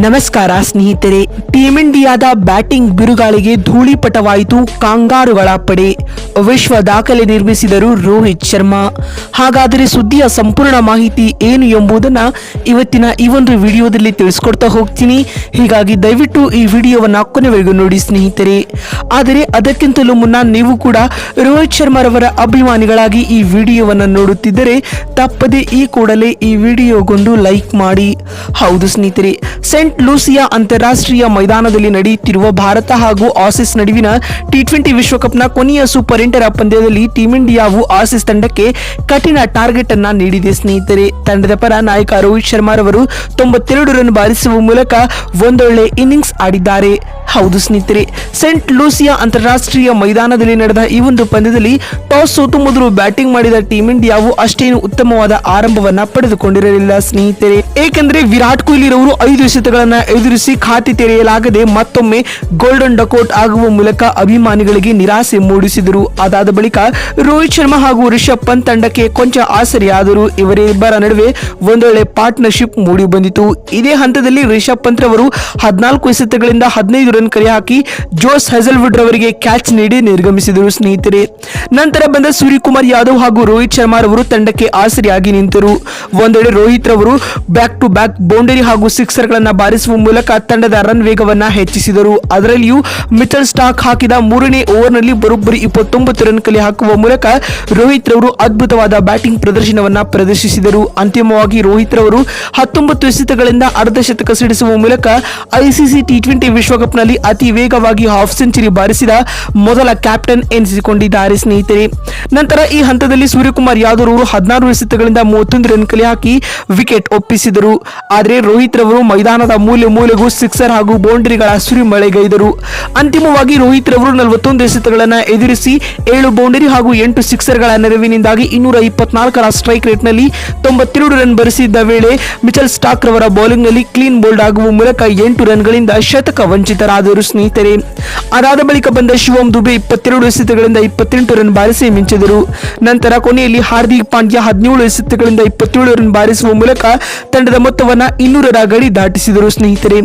ನಮಸ್ಕಾರ ಸ್ನೇಹಿತರೆ, ಟೀಂ ಇಂಡಿಯಾದ ಬ್ಯಾಟಿಂಗ್ ಬಿರುಗಾಳಿಗೆ ಧೂಳಿಪಟವಾಯಿತು ಕಾಂಗಾರುಗಳ ಪಡೆ. ವಿಶ್ವ ದಾಖಲೆ ನಿರ್ಮಿಸಿದರು ರೋಹಿತ್ ಶರ್ಮಾ. ಹಾಗಾದರೆ ಸುದ್ದಿಯ ಸಂಪೂರ್ಣ ಮಾಹಿತಿ ಏನು ಎಂಬುದನ್ನ ಇವತ್ತಿನ ಈ ಒಂದು ವಿಡಿಯೋದಲ್ಲಿ ತಿಳಿಸ್ಕೊಡ್ತಾ ಹೋಗ್ತೀನಿ. ಹೀಗಾಗಿ ದಯವಿಟ್ಟು ಈ ವಿಡಿಯೋವನ್ನು ಕೊನೆವರೆಗೂ ನೋಡಿ ಸ್ನೇಹಿತರೆ. ಆದರೆ ಅದಕ್ಕಿಂತಲೂ ಮುನ್ನ ನೀವು ಕೂಡ ರೋಹಿತ್ ಶರ್ಮಾರವರ ಅಭಿಮಾನಿಗಳಾಗಿ ಈ ವಿಡಿಯೋವನ್ನು ನೋಡುತ್ತಿದ್ದರೆ, ತಪ್ಪದೆ ಈ ಕೂಡಲೇ ಈ ವಿಡಿಯೋಗೊಂದು ಲೈಕ್ ಮಾಡಿ. ಹೌದು ಸ್ನೇಹಿತರೆ ಸೆಂಟ್ ಲೂಸಿಯಾ ಅಂತಾರಾಷ್ಟ್ರೀಯ ಮೈದಾನದಲ್ಲಿ ನಡೆಯುತ್ತಿರುವ ಭಾರತ ಹಾಗೂ ಆಸಿಸ್ ನಡುವಿನ ಟಿ ಟ್ವೆಂಟಿ ವಿಶ್ವಕಪ್ನ ಕೊನೆಯ ಸೂಪರ್ ಎಂಟರ ಪಂದ್ಯದಲ್ಲಿ ಟೀಂ ಇಂಡಿಯಾವು ಆಸಿಸ್ ತಂಡಕ್ಕೆ ಕಠಿಣ ಟಾರ್ಗೆಟ್ ಅನ್ನ ನೀಡಿದೆ. ಸ್ನೇಹಿತರೆ, ತಂಡದ ಪರ ನಾಯಕ ರೋಹಿತ್ ಶರ್ಮಾರವರು ತೊಂಬತ್ತೆರಡು ರನ್ ಬಾರಿಸುವ ಮೂಲಕ ಒಂದೊಳ್ಳೆ ಇನ್ನಿಂಗ್ಸ್ ಆಡಿದ್ದಾರೆ. ಹೌದು ಸ್ನೇಹಿತರೆ. ಸೆಂಟ್ ಲೂಸಿಯಾ ಅಂತಾರಾಷ್ಟ್ರೀಯ ಮೈದಾನದಲ್ಲಿ ನಡೆದ ಈ ಒಂದು ಪಂದ್ಯದಲ್ಲಿ ಟಾಸ್ ಸೋತು ಮೊದಲು ಬ್ಯಾಟಿಂಗ್ ಮಾಡಿದ ಟೀಮ್ ಇಂಡಿಯಾವು ಅಷ್ಟೇನು ಉತ್ತಮವಾದ ಆರಂಭವನ್ನ ಪಡೆದುಕೊಂಡಿರಲಿಲ್ಲ ಸ್ನೇಹಿತರೆ. ಏಕೆಂದರೆ ವಿರಾಟ್ ಕೊಹ್ಲಿ ರವರು ಐದು ಎಸೆತಗಳನ್ನು ಎದುರಿಸಿ ಖಾತೆ ತೆರೆಯಲಾಗದೆ ಮತ್ತೊಮ್ಮೆ ಗೋಲ್ಡನ್ ಡಕೋಟ್ ಆಗುವ ಮೂಲಕ ಅಭಿಮಾನಿಗಳಿಗೆ ನಿರಾಸೆ ಮೂಡಿಸಿದರು. ಅದಾದ ಬಳಿಕ ರೋಹಿತ್ ಶರ್ಮಾ ಹಾಗೂ ರಿಷಬ್ ಪಂತ್ ತಂಡಕ್ಕೆ ಕೊಂಚ ಆಸರೆಯಾದರು ಇವರಿಬ್ಬರ ನಡುವೆ ಒಂದೊಳ್ಳೆ ಪಾರ್ಟ್ನರ್ಶಿಪ್ ಮೂಡಿ ಬಂದಿತು ಇದೇ ಹಂತದಲ್ಲಿ ರಿಷಬ್ ಪಂತ್ ರವರು ಹದಿನಾಲ್ಕು ಎಸೆತಗಳಿಂದ ಹದಿನೈದು ಕರೆ ಹಾಕಿ ಜೋಸ್ ಹೆಸಲ್ವುಡ್ ರವರಿಗೆ ಕ್ಯಾಚ್ ನೀಡಿ ನಿರ್ಗಮಿಸಿದರು ಸ್ನೇಹಿತರೆ. ನಂತರ ಬಂದ ಸೂರ್ಯಕುಮಾರ್ ಯಾದವ್ ಹಾಗೂ ರೋಹಿತ್ ಶರ್ಮಾ ರವರು ತಂಡಕ್ಕೆ ಆಸರಿಯಾಗಿ ನಿಂತರು. ಒಂದೆಡೆ ರೋಹಿತ್ ರವರು ಬ್ಯಾಕ್ ಟು ಬ್ಯಾಕ್ ಬೌಂಡರಿ ಹಾಗೂ ಸಿಕ್ಸರ್ ಗಳನ್ನ ಬಾರಿಸುವ ಮೂಲಕ ತಂಡದ ರನ್ ವೇಗವನ್ನ ಹೆಚ್ಚಿಸಿದರು. ಅದರಲ್ಲಿಯೂ ಮಿಚಲ್ ಸ್ಟಾಕ್ ಹಾಕಿದ ಮೂರನೇ ಓವರ್ನಲ್ಲಿ ಬರೋಬ್ಬರಿ ಇಪ್ಪತ್ತೊಂಬತ್ತು ರನ್ ಕಲೆ ಹಾಕುವ ಮೂಲಕ ರೋಹಿತ್ ರವರು ಅದ್ಭುತವಾದ ಬ್ಯಾಟಿಂಗ್ ಪ್ರದರ್ಶನವನ್ನ ಪ್ರದರ್ಶಿಸಿದರು. ಅಂತಿಮವಾಗಿ ರೋಹಿತ್ ರವರು ಹತ್ತೊಂಬತ್ತು ಎಸೆತಗಳಿಂದ ಅರ್ಧ ಶತಕ ಸಿಡಿಸುವ ಮೂಲಕ ಐಸಿಸಿ ಟಿ ಟ್ವೆಂಟಿ ವಿಶ್ವಕಪ್ನಲ್ಲಿ ಅತಿ ವೇಗವಾಗಿ ಹಾಫ್ ಸೆಂಚುರಿ ಬಾರಿಸಿದ ಮೊದಲ ಕ್ಯಾಪ್ಟನ್ ಎನಿಸಿಕೊಂಡಿದ್ದಾರೆ ಸ್ನೇಹಿತರೆ. ನಂತರ ಈ ಹಂತದಲ್ಲಿ ಸೂರ್ಯಕುಮಾರ್ ಯಾದವ್ ಅವರು ಹದಿನಾರು ಎಸೆತಗಳಿಂದ ಮೂವತ್ತೊಂದು ರನ್ ಕಲೆ ಹಾಕಿ ವಿಕೆಟ್ ಒಪ್ಪಿಸಿದರು. ಆದರೆ ರೋಹಿತ್ ರವರು ಮೈದಾನದ ಮೂಲೆ ಮೂಲೆಗೂ ಸಿಕ್ಸರ್ ಹಾಗೂ ಬೌಂಡರಿಗಳ ಸುರಿಮಳೆಗೈದರು ಅಂತಿಮವಾಗಿ ರೋಹಿತ್ ರವರು ನಲವತ್ತೊಂದು ಎಸೆತಗಳನ್ನು ಎದುರಿಸಿ ಏಳು ಬೌಂಡರಿ ಹಾಗೂ ಎಂಟು ಸಿಕ್ಸರ್ಗಳ ನೆರವಿನಿಂದಾಗಿ ಇನ್ನೂರ ಇಪ್ಪತ್ನಾಲ್ಕರ ಸ್ಟ್ರೈಕ್ ರೇಟ್ನಲ್ಲಿ ತೊಂಬತ್ತೆರಡು ರನ್ ಬರೆಸಿದ್ದ ವೇಳೆ ಮಿಚಲ್ ಸ್ಟಾಕ್ ರವರ ಬೌಲಿಂಗ್ನಲ್ಲಿ ಕ್ಲೀನ್ ಬೋಲ್ಡ್ ಆಗುವ ಮೂಲಕ ಎಂಟು ರನ್ಗಳಿಂದ ಶತಕ ವಂಚಿತರಾದರು ಸ್ನೇಹಿತರೆ. ಅದಾದ ಬಳಿಕ ಬಂದ ಶಿವಂ ದುಬೆ ಇಪ್ಪತ್ತೆರಡು ಎಸೆತಗಳಿಂದ ಇಪ್ಪತ್ತೆಂಟು ರನ್ ಬಾರಿಸಿ ಮಿಂಚಿದರು ನಂತರ ಕೊನೆಯಲ್ಲಿ ಹಾರ್ದಿಕ್ ಪಾಂಡ್ಯ ಹದಿನೇಳು ಎಸೆತಗಳಿಂದ ಇಪ್ಪತ್ತೇಳು ರನ್ ಬಾರಿಸುವ ಮೂಲಕ ತಂಡದ ಮೊತ್ತವನ್ನು ಇನ್ನೂರರ ಗಡಿ ದಾಟಿಸಿದರು ಸ್ನೇಹಿತರೆ.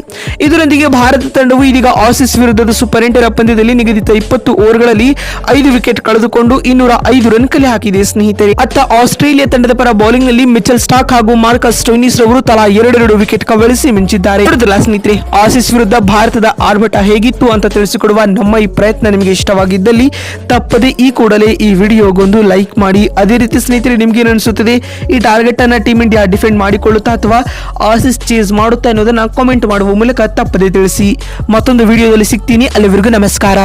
ಇದರೊಂದಿಗೆ ಭಾರತ ತಂಡವು ಇದೀಗ ಆಸೀಸ್ ವಿರುದ್ಧದ ಸೂಪರ್ ಎಂಟರ ಪಂದ್ಯದಲ್ಲಿ ನಿಗದಿತ ಇಪ್ಪತ್ತು ಓವರ್ಗಳಲ್ಲಿ ಐದು ವಿಕೆಟ್ ಕಳೆದುಕೊಂಡು ಇನ್ನೂರ ಐದು ರನ್ ಕಲೆ ಹಾಕಿದೆ ಸ್ನೇಹಿತರೆ. ಅತ್ತ ಆಸ್ಟ್ರೇಲಿಯಾ ತಂಡದ ಪರ ಬೌಲಿಂಗ್ನಲ್ಲಿ ಮಿಚಲ್ ಸ್ಟಾಕ್ ಹಾಗೂ ಮಾರ್ಕಸ್ ಸ್ಟೋನಿಸ್ ರವರು ತಲಾ ಎರಡೆರಡು ವಿಕೆಟ್ ಕಬಳಿಸಿ ಮಿಂಚಿದ್ದಾರೆ. ಸ್ನೇಹಿತರೆ, ಆಸೀಸ್ ವಿರುದ್ಧ ಭಾರತದ ಆರ್ಭಟ ಹೇಗಿತ್ತು ಅಂತ ತಿಳಿಸಿಕೊಡುವ ನಮ್ಮ ಈ ಪ್ರಯತ್ನ ನಿಮಗೆ ಇಷ್ಟವಾಗಿದ್ದಲ್ಲಿ ತಪ್ಪದೆ ಈ ಕೂಡಲೇ ಈ ವಿಡಿಯೋಗೊಂದು ಲೈಕ್ ಮಾಡಿ, ಅದೇ ರೀತಿ ಸ್ನೇಹಿತರೆ ನಿಮ್ಗೆ ಅನಿಸುತ್ತದೆ? ಈ ಟಾರ್ಗೆಟ್ ಅನ್ನ ಟೀಮ್ ಇಂಡಿಯಾ ಡಿಫೆಂಡ್ ಮಾಡಿಕೊಳ್ಳುತ್ತಾ ಅಥವಾ ಆಸಿಸ್ ಚೇಸ್ ಮಾಡುತ್ತಾ ಅನ್ನೋದನ್ನ ಕಾಮೆಂಟ್ ಮಾಡುವ ಮೂಲಕ ತಪ್ಪದೆ ತಿಳಿಸಿ. ಮತ್ತೊಂದು ವಿಡಿಯೋದಲ್ಲಿ ಸಿಗ್ತೀನಿ. ಅಲ್ಲಿವರೆಗೂ ನಮಸ್ಕಾರ.